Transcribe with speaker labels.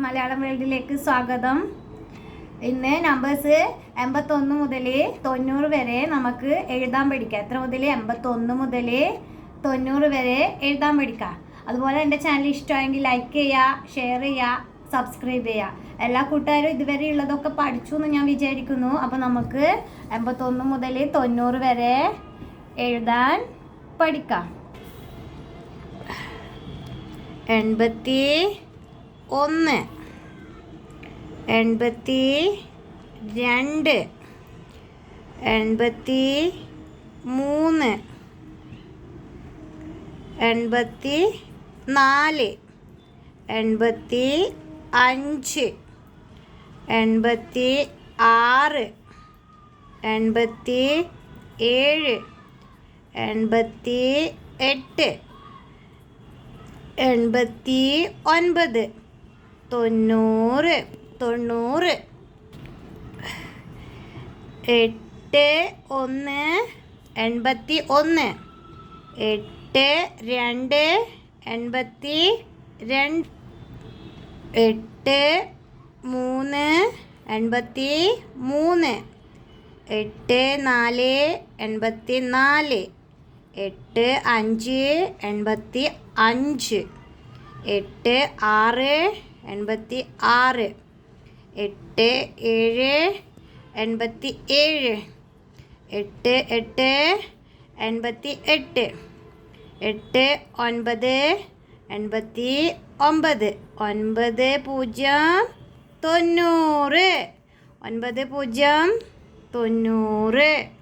Speaker 1: മലയാളം വേൾഡിലേക്ക് സ്വാഗതം. ഇന്ന് നമ്പേഴ്സ് എൺപത്തൊന്ന് മുതൽ തൊണ്ണൂറ് വരെ നമുക്ക് എഴുതാൻ പഠിക്കാം. എത്ര മുതൽ? എൺപത്തൊന്ന് മുതൽ തൊണ്ണൂറ് വരെ എഴുതാൻ പഠിക്കാം. അതുപോലെ എന്റെ ചാനൽ ഇഷ്ടമായെങ്കിൽ ലൈക്ക് ചെയ്യുക ഷെയർ ചെയ്യുക സബ്സ്ക്രൈബ് ചെയ്യുക. എല്ലാ കൂട്ടുകാരും ഇതുവരെ ഉള്ളതൊക്കെ പഠിച്ചു എന്ന് ഞാൻ വിചാരിക്കുന്നു. അപ്പോൾ നമുക്ക് എൺപത്തൊന്ന് മുതൽ തൊണ്ണൂറ് വരെ എഴുതാൻ പഠിക്കാം. എൺപത്തി ഒന്ന്. എൺപത്തി രണ്ട്. എൺപത്തി മൂന്ന്. എൺപത്തി നാല്. എൺപത്തി അഞ്ച്. എൺപത്തി ആറ്. എൺപത്തി ഏഴ്. എൺപത്തി എട്ട്. എൺപത്തി ഒൻപത്. തൊണ്ണൂറ് തൊണ്ണൂറ്. എട്ട് ഒന്ന് എൺപത്തി ഒന്ന്. എട്ട് രണ്ട് എൺപത്തി രണ്ട്. എട്ട് മൂന്ന് എൺപത്തി മൂന്ന്. എട്ട് നാല് എൺപത്തി നാല്. എട്ട് അഞ്ച് എൺപത്തി അഞ്ച്. എട്ട് ആറ് എൺപത്തി ആറ് എട്ട് ഏഴ് എൺപത്തി ഏഴ് എട്ട് എട്ട് എൺപത്തി എട്ട് എട്ട് ഒൻപത് എൺപത്തി ഒമ്പത് ഒൻപത് പൂജ്യം തൊണ്ണൂറ്. ഒൻപത് പൂജ്യം തൊണ്ണൂറ്.